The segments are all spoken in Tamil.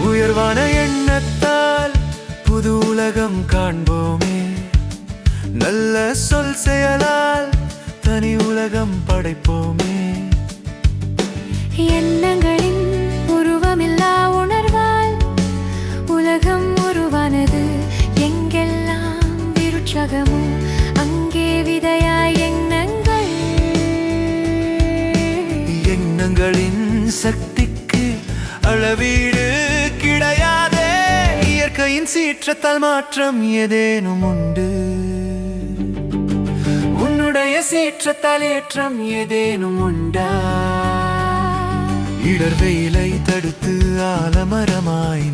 உயர்வான எண்ணத்தால் புது உலகம் காண்போமே. நல்ல சொல் செயலால் தனி உலகம் படைப்போமே. எண்ணங்களின் சக்திக்கு அளவீடு கிடையாதே. இயற்கையின் சீற்றத்தால் மாற்றம் ஏதேனும் உண்டு. உன்னுடைய சீற்றத்தால் ஏற்றம் ஏதேனும் உண்டா? இடர் வெயிலை தடுத்து ஆலமரமாய்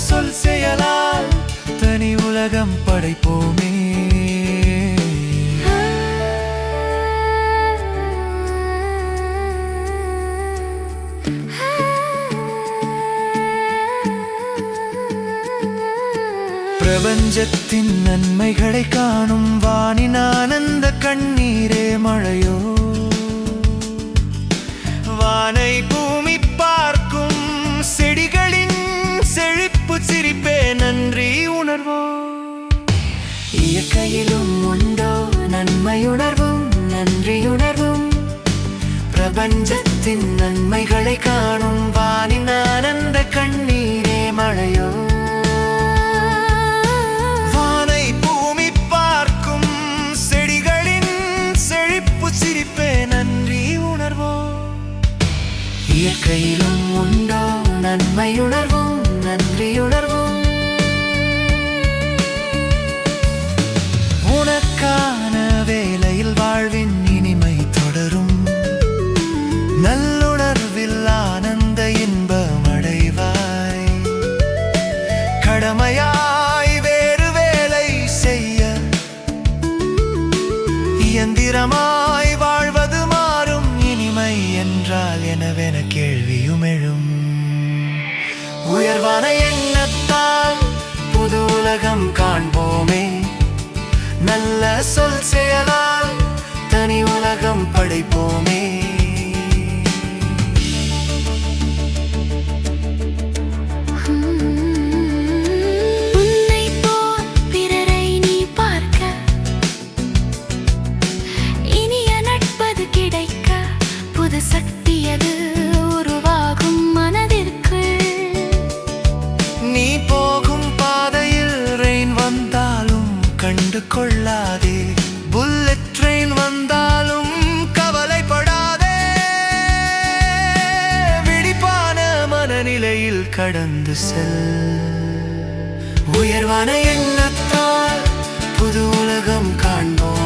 சொல் செயலால் தனி உலகம் படைப்போமே பிரபஞ்சத்தின் நன்மைகளை காணும் வானின் ஆனந்த கண்ணீரே மழையோ வானை பூமி இயற்கையிலும் உண்டோ? நன்மையுணர்வும் நன்றியுணர்வும். பிரபஞ்சத்தின் நன்மைகளை காணும் வானின் ஆனந்த கண்ணீரே மழையோ? வானை பூமி பார்க்கும் செடிகளின் செழிப்பு சிரிப்பே நன்றி உணர்வோ இயற்கையிலும் உண்டோ? நன்மையுணர்வும். இயந்திரமாய் வாழ்வது மாறும். இனிமை என்றால் எனவென கேள்வியும் எழும். உயர்வான எண்ணத்தால் புது உலகம் காண்போமே. நல்ல சொல் செயலால் தனி உலகம் படைப்போமே. கண்டு புல்லட் ட்ரெயின் வந்தாலும் கவலைப்படாதே. விழிப்பான மனநிலையில் கடந்து செல். உயர்வான எண்ணத்தால் புது உலகம் காண்போம்.